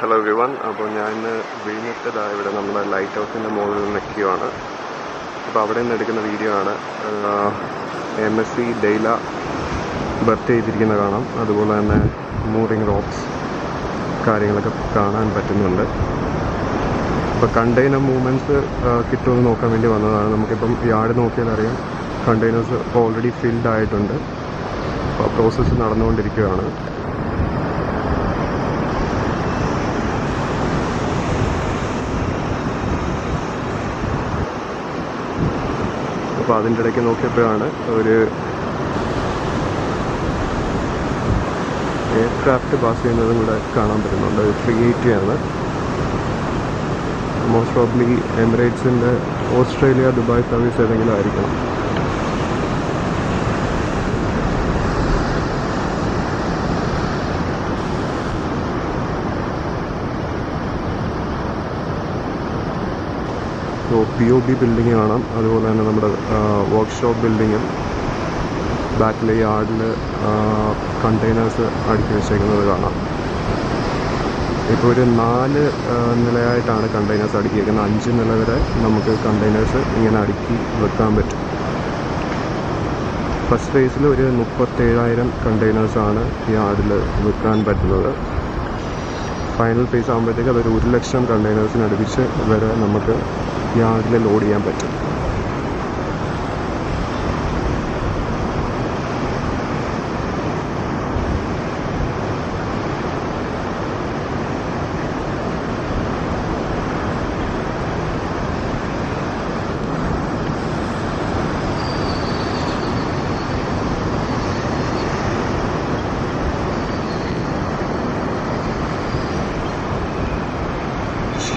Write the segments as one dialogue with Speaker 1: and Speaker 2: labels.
Speaker 1: Hello one അപ്പോൾ ഞാൻ ഇന്ന് വിഴിഞ്ഞത്തതാ ഇവിടെ നമ്മുടെ ലൈറ്റ് ഹൗസിന്റെ മുകളിൽ നിൽക്കുകയാണ്. അപ്പോൾ അവിടെ നിന്ന് എടുക്കുന്ന വീഡിയോ ആണ് എം എസ് സി ഡെയില ബർത്ത് ചെയ്തിരിക്കുന്ന കാണാം. അതുപോലെ തന്നെ മൂറിങ് റോക്സ് കാര്യങ്ങളൊക്കെ കാണാൻ പറ്റുന്നുണ്ട്. അപ്പോൾ കണ്ടെയ്നർ മൂവ്മെന്റ്സ് കിട്ടുമെന്ന് നോക്കാൻ വേണ്ടി വന്നതാണ്. നമുക്കിപ്പം യാർഡ് നോക്കിയാൽ അറിയാം കണ്ടെയ്നേഴ്സ് ഓൾറെഡി ഫിൽഡ് ആയിട്ടുണ്ട്. അപ്പോൾ പ്രോസസ്സ് നടന്നുകൊണ്ടിരിക്കുകയാണ്. അതിന്റെ ഇടയ്ക്ക് നോക്കിയപ്പോഴാണ് ഒരു എയർക്രാഫ്റ്റ് പാസ് ചെയ്യുന്നതും കൂടെ കാണാൻ പറ്റുന്നുണ്ട്. ആണ്. മോസ്റ്റ് പ്രോബ്ലി എമിറേറ്റ്സിന്റെ ഓസ്ട്രേലിയ ദുബായ് സർവീസ് ഏതെങ്കിലും ആയിരിക്കണം. പി ഒ ബി ബിൽഡിംഗ് കാണാം. അതുപോലെ തന്നെ നമ്മുടെ വർക്ക്ഷോപ്പ് ബിൽഡിങ്ങും ബാക്കിലെ യാർഡിൽ കണ്ടെയ്നേഴ്സ് അടുക്കി വെച്ചേക്കുന്നത് കാണാം. ഇപ്പോൾ ഒരു നാല് നിലയായിട്ടാണ് കണ്ടെയ്നേഴ്സ് അടുക്കിയിരിക്കുന്നത്. അഞ്ച് നില വരെ നമുക്ക് കണ്ടെയ്നേഴ്സ് ഇങ്ങനെ അടുക്കി വെക്കാൻ പറ്റും. ഫസ്റ്റ് ഫേസിൽ ഒരു മുപ്പത്തേഴായിരം കണ്ടെയ്നേഴ്സാണ് ഈ ആടിൽ വിൽക്കാൻ പറ്റുന്നത്. ഫൈനൽ ഫേസ് ആകുമ്പോഴത്തേക്ക് അതൊരു ഒരു ലക്ഷം കണ്ടെയ്നേഴ്സിനടുപ്പിച്ച് വരെ നമുക്ക് യാർഡിൽ ലോഡ് ചെയ്യാൻ പറ്റും.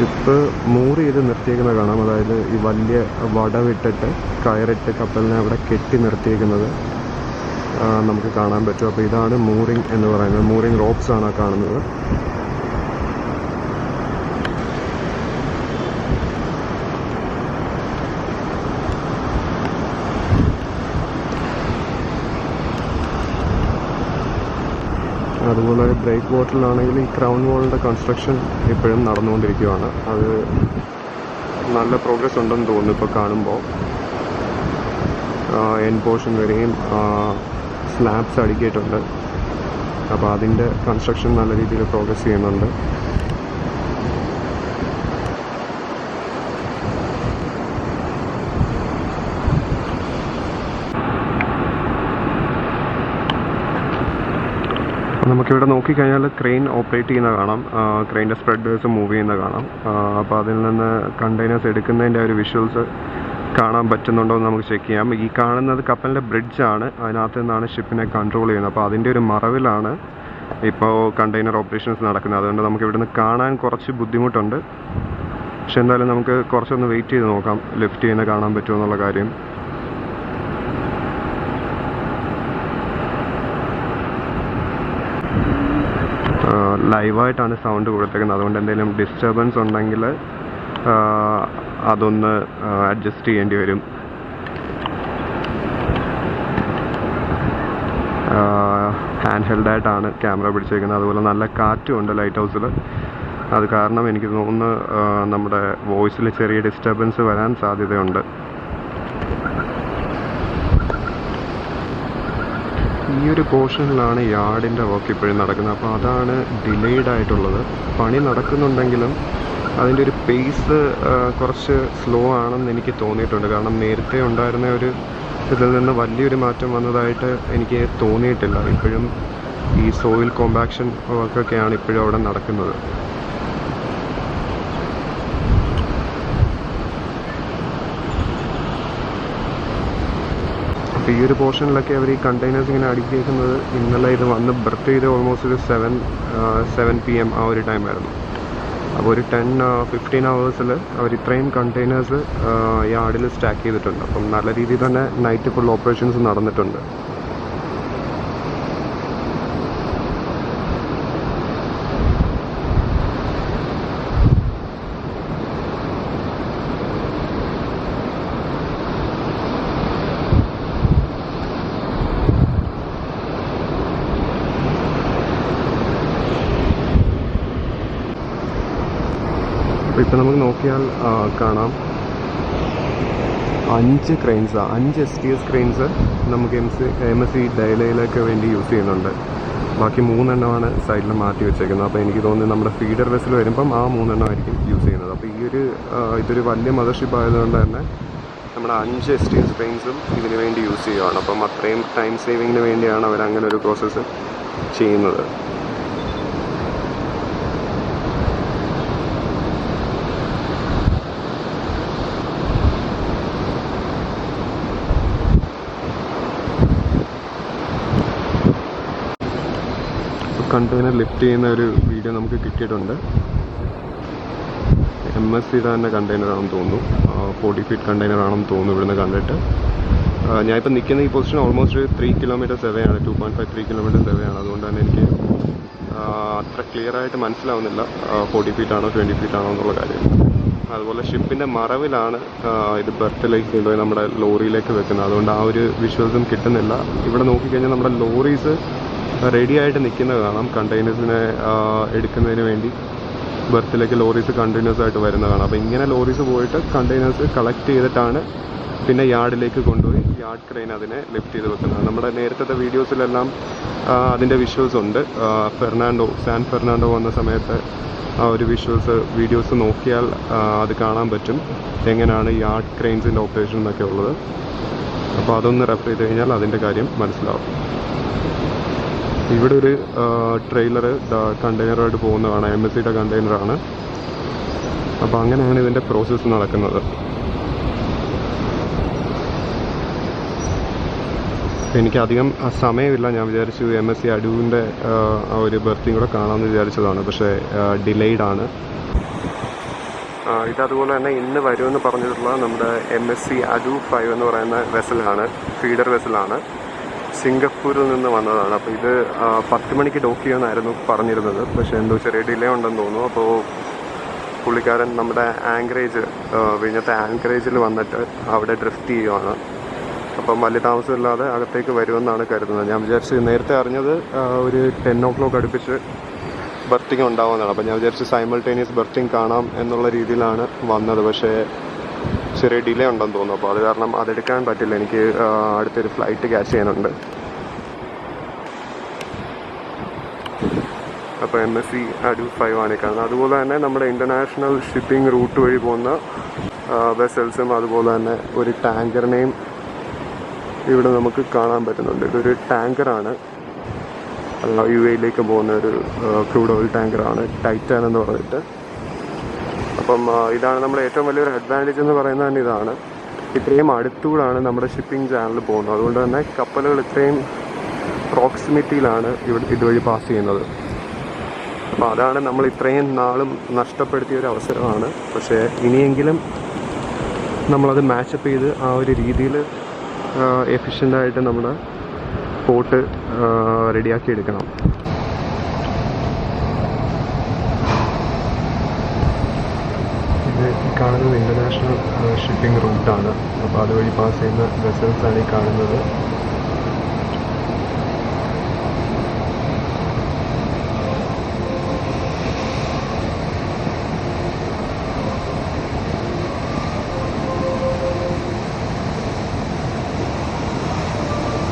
Speaker 1: ഷിപ്പ് മൂറ് ചെയ്ത് നിർത്തിയേക്കുന്നത് കാണാം. അതായത് ഈ വലിയ വടവിട്ടിട്ട് കയറിട്ട് കപ്പലിനെ അവിടെ കെട്ടി നിർത്തിയേക്കുന്നത് നമുക്ക് കാണാൻ പറ്റും. അപ്പോൾ ഇതാണ് മൂറിങ് എന്ന് പറയുന്നത്. മൂറിങ് റോപ്സ് ആണ് കാണുന്നത്. അതുപോലെ ബ്രേക്ക് വാട്ടറിലാണെങ്കിൽ ഈ ക്രൗൺ വാളിന്റെ കൺസ്ട്രക്ഷൻ ഇപ്പോഴും നടന്നുകൊണ്ടിരിക്കുകയാണ്. അത് നല്ല പ്രോഗ്രസ് ഉണ്ടെന്ന് തോന്നുന്നു ഇപ്പോൾ കാണുമ്പോൾ എൻ പോർഷൻ വരെയും സ്ലാബ്സ് അടുക്കിയിട്ടുണ്ട്. അപ്പോൾ അതിന്റെ കൺസ്ട്രക്ഷൻ നല്ല രീതിയിൽ പ്രോഗ്രസ് ചെയ്യുന്നുണ്ട്. നമുക്കിവിടെ നോക്കിക്കഴിഞ്ഞാൽ ക്രെയിൻ ഓപ്പറേറ്റ് ചെയ്യുന്ന കാണാം. ക്രെയിന്റെ സ്പ്രെഡേഴ്സ് മൂവ് ചെയ്യുന്ന കാണാം. അപ്പോൾ അതിൽ നിന്ന് കണ്ടെയ്നേഴ്സ് എടുക്കുന്നതിന്റെ ഒരു വിഷ്വൽസ് കാണാൻ പറ്റുന്നുണ്ടോ എന്ന് നമുക്ക് ചെക്ക് ചെയ്യാം. ഈ കാണുന്നത് കപ്പലിന്റെ ബ്രിഡ്ജാണ് അതിനകത്ത് നിന്നാണ് ഷിപ്പിനെ കൺട്രോൾ ചെയ്യുന്നത്. അപ്പോൾ അതിന്റെ ഒരു മറവിലാണ് ഇപ്പോൾ കണ്ടെയ്നർ ഓപ്പറേഷൻസ് നടക്കുന്നത്. അതുകൊണ്ട് നമുക്ക് ഇവിടുന്ന് കാണാൻ കുറച്ച് ബുദ്ധിമുട്ടുണ്ട്. പക്ഷെ എന്തായാലും നമുക്ക് കുറച്ചൊന്ന് വെയിറ്റ് ചെയ്ത് നോക്കാം. ലിഫ്റ്റ് ചെയ്യുന്ന കാണാൻ പറ്റുമോ എന്നുള്ള കാര്യം. ലൈവായിട്ടാണ് സൗണ്ട് കൊടുത്തേക്കുന്നത്. അതുകൊണ്ട് എന്തെങ്കിലും ഡിസ്റ്റർബൻസ് ഉണ്ടെങ്കിൽ അതൊന്ന് അഡ്ജസ്റ്റ് ചെയ്യേണ്ടി വരും. ഹാൻഡ് ഹെൽഡായിട്ടാണ് ക്യാമറ പിടിച്ചേക്കുന്നത് അതുപോലെ നല്ല കാറ്റും ഉണ്ട് ലൈറ്റ് ഹൗസിൽ അത് കാരണം എനിക്ക് തോന്നുന്നു നമ്മുടെ വോയിസിൽ ചെറിയ ഡിസ്റ്റർബൻസ് വരാൻ സാധ്യതയുണ്ട്. ഈ ഒരു പോർഷനിലാണ് യാർഡിന്റെ വർക്ക് ഇപ്പോഴും നടക്കുന്നത്. അപ്പോൾ അതാണ് ഡിലേഡ് ആയിട്ടുള്ളത്. പണി നടക്കുന്നുണ്ടെങ്കിലും അതിന്റെ ഒരു പേസ് കുറച്ച് സ്ലോ ആണെന്ന് എനിക്ക് തോന്നിയിട്ടുണ്ട്. കാരണം നേരത്തെ ഉണ്ടായിരുന്ന ഒരു ഇതിൽ നിന്ന് വലിയൊരു മാറ്റം വന്നതായിട്ട് എനിക്ക് തോന്നിയിട്ടില്ല. ഇപ്പോഴും ഈ സോയിൽ കോമ്പാക്ഷൻ വർക്കൊക്കെയാണ് ഇപ്പോഴും അവിടെ നടക്കുന്നത്. അപ്പോൾ ഈ ഒരു പോർഷനിലൊക്കെ അവർ ഈ കണ്ടെയ്നേഴ്സ് ഇങ്ങനെ അടുക്കിയേക്കുന്നത് ഇന്നലെ ഇത് വന്ന് ബർത്ത് ചെയ്ത് ഓൾമോസ്റ്റ് ഒരു സെവൻ സെവൻ പി എം ആ ഒരു ടൈം ആയിരുന്നു. അപ്പോൾ ഒരു ടെൻ ഫിഫ്റ്റീൻ അവേഴ്സിൽ അവർ ഇത്രയും കണ്ടെയ്നേഴ്സ് യാർഡിൽ സ്റ്റാക്ക് ചെയ്തിട്ടുണ്ട്. അപ്പം നല്ല രീതിയിൽ തന്നെ നൈറ്റ് ഫുൾ ഓപ്പറേഷൻസ് നടന്നിട്ടുണ്ട്. നമുക്ക് നോക്കിയാൽ കാണാം. അഞ്ച് ക്രെയിൻസ് അഞ്ച് എസ് ടി എസ് ക്രെയിൻസ് നമുക്ക് M C M S C ഡയലയിലൊക്കെ വേണ്ടി യൂസ് ചെയ്യുന്നുണ്ട്. ബാക്കി മൂന്നെണ്ണമാണ് സൈഡിൽ മാറ്റി വെച്ചേക്കുന്നത്. അപ്പോൾ എനിക്ക് തോന്നുന്നു നമ്മുടെ ഫീഡർ വെസ്സിൽ വരുമ്പം ആ മൂന്നെണ്ണം ആയിരിക്കും യൂസ് ചെയ്യുന്നത്. അപ്പോൾ ഈ ഒരു ഇതൊരു വലിയ മദർഷിപ്പ് ആയതുകൊണ്ട് തന്നെ നമ്മുടെ അഞ്ച് എസ് ടി എസ് ക്രെയിൻസും ഇതിന് വേണ്ടി യൂസ് ചെയ്യുകയാണ് അപ്പം അത്രയും ടൈം സേവിങ്ങിന് വേണ്ടിയാണ് അവർ അങ്ങനെ ഒരു പ്രോസസ്സ് ചെയ്യുന്നത്. കണ്ടെയ്നർ ലിഫ്റ്റ് ചെയ്യുന്ന ഒരു വീഡിയോ നമുക്ക് കിട്ടിയിട്ടുണ്ട്. എം എസ് സിയുടെ തന്നെ കണ്ടെയ്നർ ആണെന്ന് തോന്നുന്നു. ഫോർട്ടി ഫീറ്റ് കണ്ടെയ്നർ ആണെന്ന് തോന്നുന്നു ഇവിടുന്ന് കണ്ടിട്ട്. ഞാനിപ്പോൾ നിൽക്കുന്ന ഈ position almost three kilometre സെവയാണ് two point five three kilometre സെവയാണ് അതുകൊണ്ട് തന്നെ എനിക്ക് അത്ര ക്ലിയർ ആയിട്ട് മനസ്സിലാവുന്നില്ല. ഫോർട്ടി ഫീറ്റ് ആണോ ട്വന്റി ഫീറ്റ് ആണോ എന്നുള്ള കാര്യം. അതുപോലെ ഷിപ്പിന്റെ മറവിലാണ് ഇത് ബെർത്തിലേക്ക് കൊണ്ടുപോയി നമ്മുടെ ലോറിയിലേക്ക് വെക്കുന്നത്. അതുകൊണ്ട് ആ ഒരു വിഷ്വൽസും കിട്ടുന്നില്ല. ഇവിടെ നോക്കിക്കഴിഞ്ഞാൽ നമ്മുടെ ലോറീസ് റെഡി ആയിട്ട് നിൽക്കുന്നത് കാണാം. കണ്ടെയ്നേഴ്സിനെ എടുക്കുന്നതിന് വേണ്ടി ബർത്തിലേക്ക് ലോറീസ് കണ്ടിന്യൂസ് ആയിട്ട് വരുന്ന കാണാം. അപ്പോൾ ഇങ്ങനെ ലോറീസ് പോയിട്ട് കണ്ടെയ്നേഴ്സ് കളക്ട് ചെയ്തിട്ടാണ് പിന്നെ യാർഡിലേക്ക് കൊണ്ടുപോയി യാർഡ് ക്രെയിൻ അതിനെ ലിഫ്റ്റ് ചെയ്ത് വെക്കുന്നത്. നമ്മുടെ നേരത്തെ വീഡിയോസിലെല്ലാം അതിന്റെ വിഷ്വൽസ് ഉണ്ട്. ഫെർണാണ്ടോ സാൻ ഫെർണാണ്ടോ വന്ന സമയത്ത് ആ ഒരു വിഷ്വൽസ് വീഡിയോസ് നോക്കിയാൽ അത് കാണാൻ പറ്റും. എങ്ങനെയാണ് യാർഡ് ക്രെയിൻസിന്റെ ഓപ്പറേഷൻ എന്നൊക്കെ ഉള്ളത്. അപ്പോൾ അതൊന്ന് റെഫർ ചെയ്ത് കഴിഞ്ഞാൽ അതിന്റെ കാര്യം മനസ്സിലാവും. ഇവിടെ ഒരു ട്രെയിലർ കണ്ടെയ്നറായിട്ട് പോകുന്നതാണ്. എം എസ് സിയുടെ കണ്ടെയ്നറാണ് അപ്പോൾ അങ്ങനെയാണ് ഇതിന്റെ പ്രോസസ്സ് നടക്കുന്നത്. എനിക്ക് അധികം സമയമില്ല. ഞാൻ വിചാരിച്ചു എം എസ് സി അടൂവിന്റെ ആ ഒരു ബർത്തിങ് കൂടെ കാണാമെന്ന് വിചാരിച്ചതാണ്. പക്ഷേ ഡിലേയ്ഡ് ആണ് ഇതതുപോലെ തന്നെ ഇന്ന് വരുമെന്ന് പറഞ്ഞിട്ടുള്ള നമ്മുടെ M S C Adu five എന്ന് പറയുന്ന വെസലാണ് ഫീഡർ വെസലാണ് സിംഗപ്പൂരിൽ നിന്ന് വന്നതാണ്. അപ്പോൾ ഇത് പത്ത് മണിക്ക് ഡോക്ക് ചെയ്യുമെന്നായിരുന്നു പറഞ്ഞിരുന്നത്. പക്ഷേ എന്തോ ചെറിയ ഡിലേ ഉണ്ടെന്ന് തോന്നുന്നു. അപ്പോൾ പുള്ളിക്കാരൻ നമ്മുടെ ആങ്കറേജ് വിഴിഞ്ഞത്തെ ആങ്കറേജിൽ വന്നിട്ട് അവിടെ ഡ്രിഫ്റ്റ് ചെയ്യുവാണ്. അപ്പം വലിയ താമസമില്ലാതെ അകത്തേക്ക് വരുമെന്നാണ് കരുതുന്നത്. ഞാൻ വിചാരിച്ചു നേരത്തെ അറിഞ്ഞത് ഒരു ടെൻ ഓ ക്ലോക്ക് അടുപ്പിച്ച് ബർത്തിങ് ഉണ്ടാവുന്നതാണ് അപ്പം ഞാൻ വിചാരിച്ചു സൈമൾട്ടേനിയസ് ബർത്തിങ് കാണാം എന്നുള്ള രീതിയിലാണ് വന്നത്. പക്ഷേ ചെറിയ ഡിലേ ഉണ്ടെന്ന് തോന്നുന്നു. അപ്പോൾ അത് കാരണം അതെടുക്കാൻ പറ്റില്ല. എനിക്ക് അടുത്തൊരു ഫ്ലൈറ്റ് ക്യാച്ച് ചെയ്യാനുണ്ട്. അപ്പോൾ M S C Adu five ആണ് കാണുന്നത്. അതുപോലെ തന്നെ നമ്മുടെ ഇന്റർനാഷണൽ ഷിപ്പിംഗ് റൂട്ട് വഴി പോകുന്ന വെസൽസും അതുപോലെ തന്നെ ഒരു ടാങ്കറിനെയും ഇവിടെ നമുക്ക് കാണാൻ പറ്റുന്നുണ്ട്. ഇതൊരു ടാങ്കറാണ്. യു എയിലേക്ക് പോകുന്ന ഒരു ക്രൂഡ് ഓയിൽ ടാങ്കറാണ്. ടൈറ്റാൻ എന്ന് പറഞ്ഞിട്ട്. അപ്പം ഇതാണ് നമ്മുടെ ഏറ്റവും വലിയൊരു അഡ്വാന്റേജ് എന്ന് പറയുന്നത് തന്നെ ഇതാണ്. ഇത്രയും അടുത്തുകൂടാണ് നമ്മുടെ ഷിപ്പിംഗ് ചാനൽ പോകുന്നത്. അതുകൊണ്ട് തന്നെ കപ്പലുകൾ ഇത്രയും പ്രോക്സിമിറ്റിയിലാണ് ഇവിടെ ഇതുവഴി പാസ് ചെയ്യുന്നത്. അപ്പോൾ അതാണ് നമ്മൾ ഇത്രയും നാളും നഷ്ടപ്പെടുത്തിയ ഒരു അവസരമാണ്. പക്ഷേ ഇനിയെങ്കിലും നമ്മളത് മാച്ചപ്പ് ചെയ്ത് ആ ഒരു രീതിയിൽ എഫിഷ്യന്റായിട്ട് നമ്മുടെ പോട്ട് റെഡിയാക്കി എടുക്കണം. ഈ കാണുന്നത് ഇന്റർനാഷണൽ ഷിപ്പിംഗ് റൂട്ടാണ് അപ്പോൾ അതുവഴി പാസ് ചെയ്യുന്ന വെസൽസ് ആണ് ഈ കാണുന്നത്.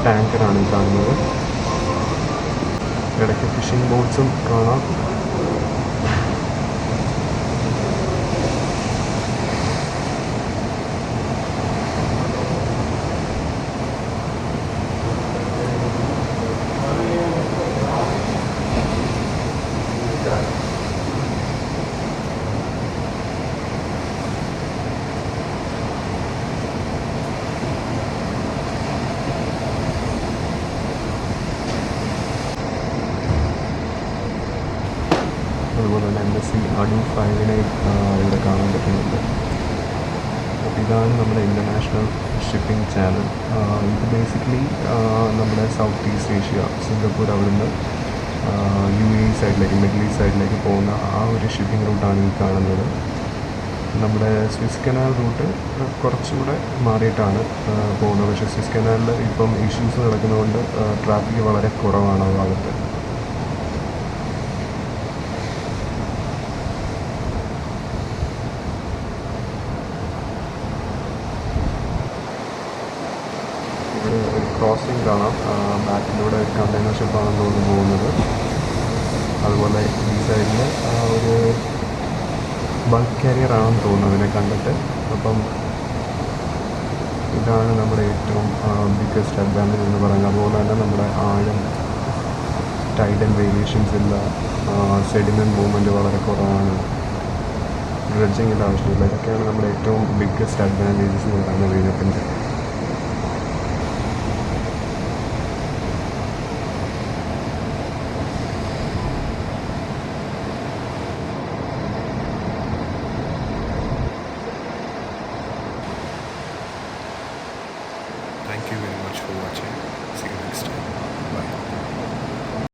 Speaker 1: ടാങ്കറാണ് ഈ കാണുന്നത്. ഇടയ്ക്ക് ഫിഷിംഗ് ബോട്ട്സും കാണാം. അതുപോലെ തന്നെ എം എസ് സി അഡു ഫൈവിനെയും ഇവിടെ കാണാൻ പറ്റുന്നുണ്ട്. അപ്പോൾ ഇതാണ് നമ്മുടെ ഇന്റർനാഷണൽ ഷിപ്പിംഗ് ചാനൽ ഇത് ബേസിക്കലി നമ്മുടെ സൗത്ത് ഈസ്റ്റ് ഏഷ്യ സിംഗപ്പൂർ അവിടുന്ന് യു എ സൈഡിലേക്ക് മിഡിൽ ഈസ്റ്റ് സൈഡിലേക്ക് പോകുന്ന ആ ഒരു ഷിപ്പിംഗ് റൂട്ടാണ് ഈ കാണുന്നത്. നമ്മുടെ സ്വിസ് കനാൽ റൂട്ട് കുറച്ചുകൂടെ മാറിയിട്ടാണ് പോകുന്നത്. പക്ഷേ സ്വിസ് കനാലിൽ ഇപ്പം ഇഷ്യൂസ് നടക്കുന്നതുകൊണ്ട് ട്രാഫിക് വളരെ കുറവാണ് ആ ഭാഗത്ത്. ക്രോസിംഗ് കാണാം. ബാക്കിലൂടെ കണ്ടെയ്നർ ഷിപ്പാണെന്ന് തോന്നുന്നു പോകുന്നത്. അതുപോലെ ഈ സൈഡിൽ ഒരു ബൾക്ക് കാരിയർ ആണെന്ന് തോന്നുന്നു അതിനെ കണ്ടിട്ട്. അപ്പം ഇതാണ് നമ്മുടെ ഏറ്റവും ബിഗ്ഗസ്റ്റ് അഡ്വാന്റേജ് എന്ന് പറയുന്നത്. അതുപോലെ തന്നെ നമ്മുടെ ആഴം ടൈഡൽ വേരിയേഷൻസ് ഇല്ല സെഡിമെന്റ് മൂവ്മെന്റ് വളരെ കുറവാണ്. ഡ്രഡ്ജിങ്ങിന്റെ ആവശ്യമില്ല. ഇതൊക്കെയാണ് നമ്മുടെ ഏറ്റവും ബിഗ്ഗസ്റ്റ് അഡ്വാന്റേജസ് എന്ന് പറയുന്നത് വിഴിഞ്ഞത്തിന്റെ